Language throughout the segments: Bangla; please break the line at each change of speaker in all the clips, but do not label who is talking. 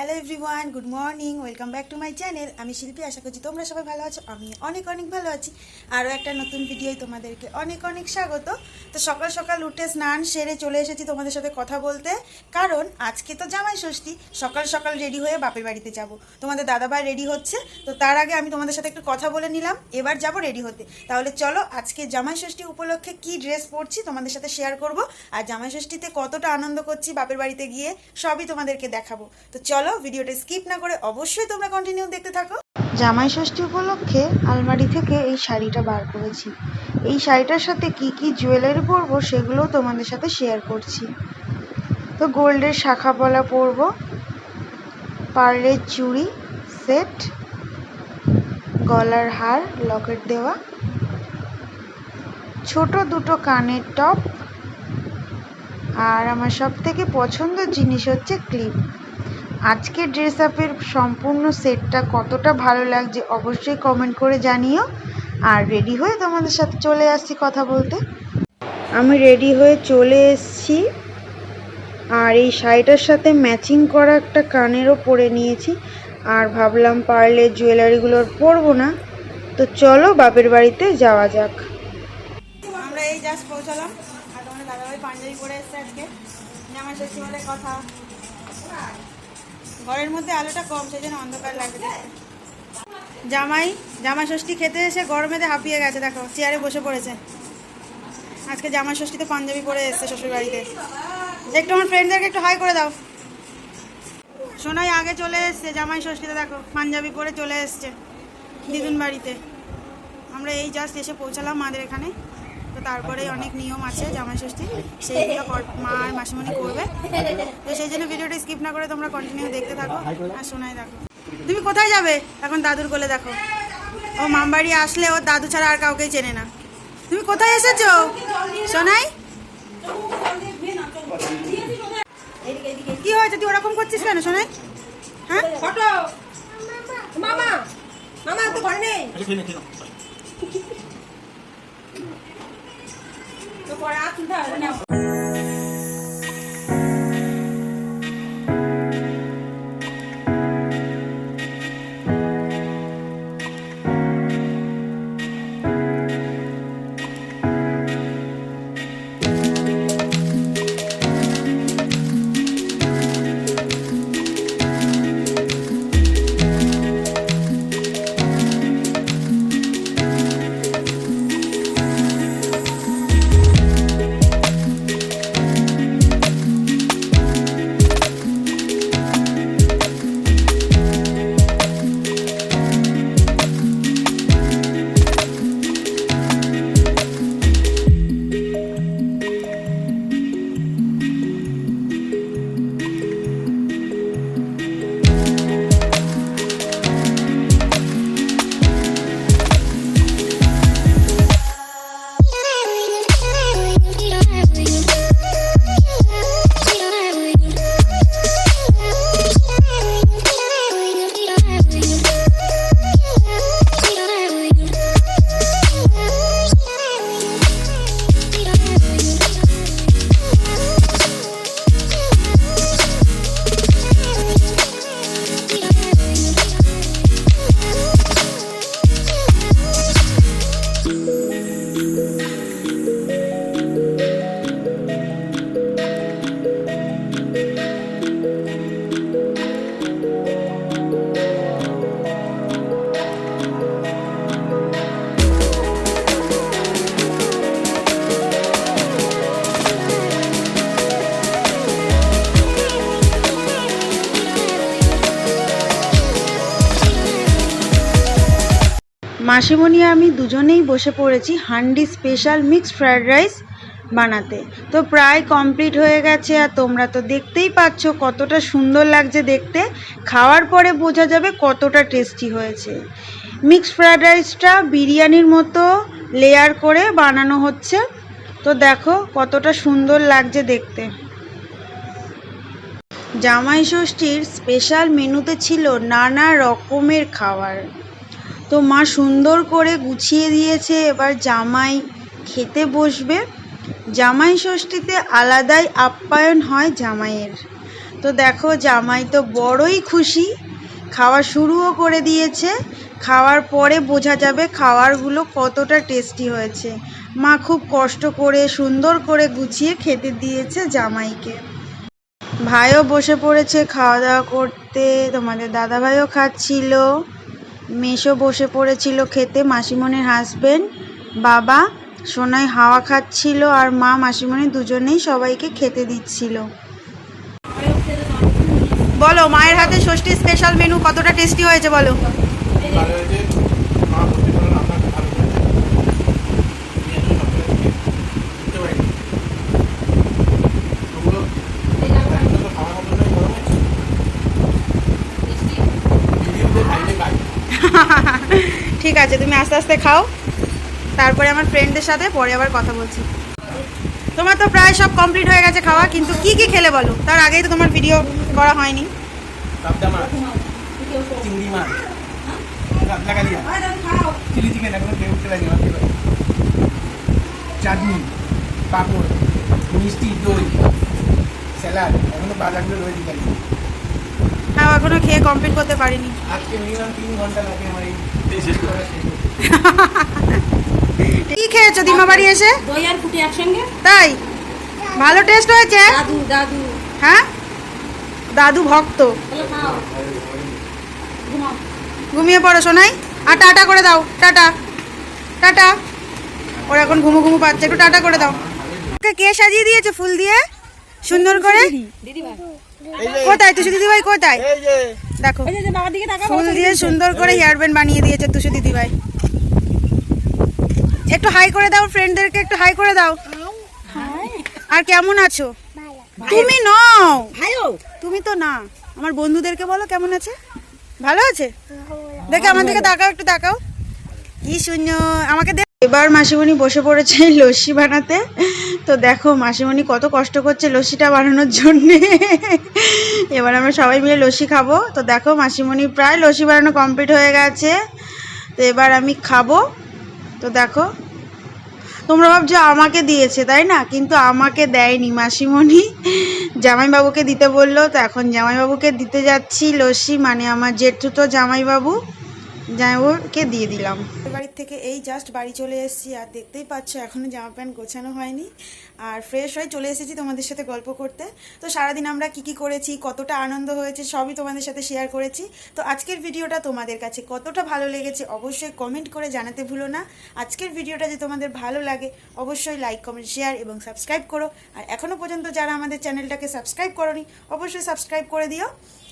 Hello everyone good morning welcome back to my channel আমি শিল্পী, আশা করছি তোমরা সবাই ভালো আছো, আমি অনেক অনেক ভালো আছি। আরও একটা নতুন ভিডিওয় তোমাদেরকে অনেক অনেক স্বাগত। তো সকাল সকাল উঠে স্নান সেরে চলে এসেছি তোমাদের সাথে কথা বলতে, কারণ আজকে তো জামাই ষষ্ঠী, সকাল সকাল রেডি হয়ে বাপের বাড়িতে যাব। তোমাদের দাদাভাই রেডি হচ্ছে, তো তার আগে আমি তোমাদের সাথে একটু কথা বলে নিলাম, এবার যাব রেডি হতে। তাহলে চলো আজকে জামাই ষষ্ঠী উপলক্ষে কি ড্রেস পরছি তোমাদের সাথে শেয়ার করব, আর জামাই ষষ্ঠীতে কতটা আনন্দ করছি বাপের বাড়িতে গিয়ে, সবই তোমাদেরকে দেখাবো। তো চলো ভিডিওটা স্কিপ না করে অবশ্যই তোমরা কন্টিনিউ দেখতে থাকো। জামাই ষষ্ঠী উপলক্ষে আলমারি থেকে এই শাড়িটা বার করেছি। এই শাড়িটার সাথে কি কি জুয়েলারি পরবো সেগুলোও তোমাদের সাথে শেয়ার করছি। তো গোল্ডের শাখা পলা পরবো, পার্লের চুড়ি সেট গলার হার, লকেট দেওয়া, ছোট দুটো কানের টপ আর আমার সব থেকে পছন্দের জিনিস হচ্ছে ক্লিপ আজকের ড্রেস আপের সম্পূর্ণ সেটটা কতটা ভালো লাগছে অবশ্যই কমেন্ট করে জানিও। আর রেডি হয়ে তোমাদের সাথে চলে আসছি কথা বলতে। আমি রেডি হয়ে চলে এসেছি। আর এই শাড়িটার সাথে ম্যাচিং করা একটা কানেরও পরে নিয়েছি। আর ভাবলাম পারলে জুয়েলারিগুলোর পরবো না। তো চলো বাপের বাড়িতে যাওয়া যাক। আমরা এই জাস্ট পৌঁছালাম। আর তোমাদের দাদাভাই পাঞ্জাবি পরে এসছে আজকে। জামাই ষষ্ঠী কথা। ঘরের মধ্যে আলোটা কম সেই জন্য অন্ধকার লাগছে জামাই জামাই ষষ্ঠী খেতে এসে গরমেতে হাঁপিয়ে গেছে, দেখো, চেয়ারে বসে পড়েছে। আজকে জামাই ষষ্ঠীতে পাঞ্জাবি পরে এসছে শ্বশুর বাড়িতে একটু আমার ফ্রেন্ডদেরকে একটু হাই করে দাও। সোনাই আগে চলে এসছে, জামাই ষষ্ঠীতে দেখো, পাঞ্জাবি পরে চলে এসছে, দিদুন বাড়িতে। আমরা এই জাস্ট এসে পৌঁছালাম মাদের এখানে। তো তারপরে অনেক নিয়ম আছে জামাই ষষ্ঠী সেইগুলো কর- মা আর মাসিমণি করবে। তো সেই জন্য ভিডিওটা স্কিপ না করে তোমরা কন্টিনিউ দেখতে থাকো আর শোনাই দেখো। তুমি কোথায় যাবে? এখন দাদুর কোলে দেখো। ও মামবাড়ি আসলে ও দাদু ছাড়া আর কাউকেই চেনে না। তুমি কোথায় এসেছ? সোনাই কি হয়েছে? তুই ওরকম করছিস কেন? সোনাই হ্যাঁ?
মামা মামা তো ঘরে নেই। পরে আর
মাসিমণি আমি দুজনেই বসে পড়েছি handi special mixed fried rice বানাতে। তো প্রায় কমপ্লিট হয়ে গেছে আর তোমরা তো দেখতেই পাচ্ছ কতটা সুন্দর লাগছে দেখতে। খাওয়ার পরে বোঝা যাবে কতটা টেস্টি হয়েছে। মিক্সড ফ্রায়েড রাইসটা বিরিয়ানির মতো লেয়ার করে বানানো হচ্ছে। তো দেখো কতটা সুন্দর লাগছে দেখতে। জামাই ষষ্ঠীর স্পেশাল মেনুতে ছিল নানা রকমের খাবার। তো মা সুন্দর করে গুছিয়ে দিয়েছে, এবার জামাই খেতে বসবে। জামাই ষষ্ঠীতে আলাদাই আপ্যায়ন হয় জামাইয়ের। তো দেখো, জামাই তো বড়ই খুশি। খাওয়া শুরুও করে দিয়েছে। খাওয়ার পরে বোঝা যাবে খাওয়ারগুলো কতটা টেস্টি হয়েছে। মা খুব কষ্ট করে, সুন্দর করে গুছিয়ে খেতে দিয়েছে জামাইকে। ভাইও বসে পড়েছে খাওয়া দাওয়া করতে, তোমাদের দাদা ভাইও খাচ্ছিল। মেশো বসে পড়েছিল খেতে মাসিমনির হাজবেন্ড বাবা সোনাই হাওয়া খাচ্ছিল আর মা মাসিমনি দুজনেই সবাইকে খেতে দিচ্ছিল। বলো, মায়ের হাতে ষষ্ঠী স্পেশাল মেনু কতটা টেস্টি হয়েছে বলো
ভালো হয়েছে মা বলতে পারো রান্নাটা ভালো হয়েছে আমি এত সকালে থেকে বুঝতে পারিনি ওগুলো একদম তো খাওয়ার মতো নয় গরম হচ্ছে ভিডিওতে খাইলে খাই
ঠিক আছে তুমি আস্তে আস্তে খাও। তারপরে আমার ফ্রেন্ডদের সাথে পরে আবার কথা বলছি। তোমার তো প্রায় সব কমপ্লিট হয়ে গেছে খাওয়া কিন্তু কি কি খেলে বলো? তার আগেই তো তোমার ভিডিও করা হয়নি।
চাটনি পাঁপড় মিষ্টি দই স্যালাড এখনও বাজারগুলো রয়েছে।
হ্যাঁ এখনও খেয়ে কমপ্লিট করতে পারিনি।
আজকে মিনিমাম তিন ঘণ্টা লাগে আমার এই
কি খেয়েছো? দিমা বাড়ি এসে?
দই আর ফুটি একসঙ্গে।
তাই? ভালো টেস্ট হয়েছে?
দাদু দাদু।
হ্যাঁ? দাদু ভক্ত। ঘুমিয়ে পড়ো শোনাই আর টাটা করে দাও। টাটা। টাটা। ওর এখন ঘুমু ঘুমু পাচ্ছে। একটু টাটা করে দাও। ওকে কে সাজিয়ে দিয়েছে ফুল দিয়ে? সুন্দর করে?
দিদি ভাই।
কোথায়? তুষু দিদিভাই কোথায়?
এই যে।
দেখো।
এই যে বাবার দিকে তাকা
ফুল দিয়ে সুন্দর করে হেয়ার ব্যান্ড বানিয়ে দিয়েছে তুষু দিদিভাই। একটু হাই করে দাও ফ্রেন্ডদেরকে একটু হাই করে দাও। আর কেমন আছো? তুমি নও। তুমি তো না। আমার বন্ধুদেরকে বলো কেমন আছে? ভালো আছে? দেখে আমার দিকে তাকাও একটু তাকাও। কি শূন্য। আমাকে দে এবার মাসিমণি বসে পড়েছে লস্যি বানাতে। তো দেখো মাসিমণি কত কষ্ট করছে লস্যিটা বানানোর জন্যে। এবার আমরা সবাই মিলে লস্যি খাব। তো দেখো, মাসিমণি প্রায় লসি বানানো কমপ্লিট হয়ে গেছে। তো এবার আমি খাব। তো দেখো, তোমরা ভাবছ আমাকে দিয়েছে, তাই না? কিন্তু আমাকে দেয়নি মাসিমণি। জামাইবাবুকে দিতে বলল। তো এখন জামাইবাবুকে দিতে যাচ্ছি লস্যি মানে আমার জেঠু তো জামাইবাবু। জামাইবাবুকে দিয়ে দিলাম। বাড়ির থেকে এই জাস্ট বাড়ি চলে এসেছি, আর দেখতেই পাচ্ছ এখনও জামা প্যান্ট গোছানো হয়নি। আর ফ্রেশ হয়ে চলে এসেছি তোমাদের সাথে গল্প করতে। তো সারাদিন আমরা কি কি করেছি, কতটা আনন্দ হয়েছে, সবই তোমাদের সাথে শেয়ার করেছি। তো আজকের ভিডিওটা তোমাদের কাছে কতটা ভালো লেগেছে অবশ্যই কমেন্ট করে জানাতে ভুলো না। আজকের ভিডিওটা যে তোমাদের ভালো লাগে, অবশ্যই লাইক কমেন্ট শেয়ার এবং সাবস্ক্রাইব করো। আর এখনও পর্যন্ত যারা আমাদের চ্যানেলটাকে সাবস্ক্রাইব করনি, অবশ্যই সাবস্ক্রাইব করে দিও।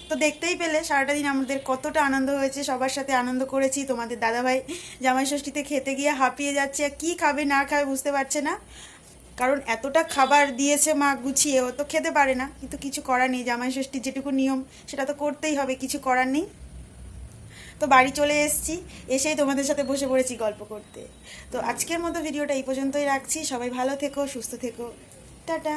তো দেখতেই পেলে সারাটা দিন আমাদের কতটা আনন্দ হয়েছে, সবার সাথে আনন্দ করেছি। তোমাদের দাদাভাই জামাই ষষ্ঠীতে খেতে গিয়ে হাঁপিয়ে যাচ্ছে কি খাবে, না খাবে বুঝতে পারছে না। কারণ এতটা খাবার দিয়েছে মা গুছিয়ে, ও তো খেতে পারে না। কিন্তু কিছু করার নেই, জামাই ষষ্ঠীর যেটুকু নিয়ম, সেটা তো করতেই হবে, কিছু করার নেই। তো বাড়ি চলে এসেছি, এসেই তোমাদের সাথে বসে পড়েছি গল্প করতে। তো আজকের মতো ভিডিওটা এই পর্যন্তই রাখছি। সবাই ভালো থেকো, সুস্থ থেকো। টাটা।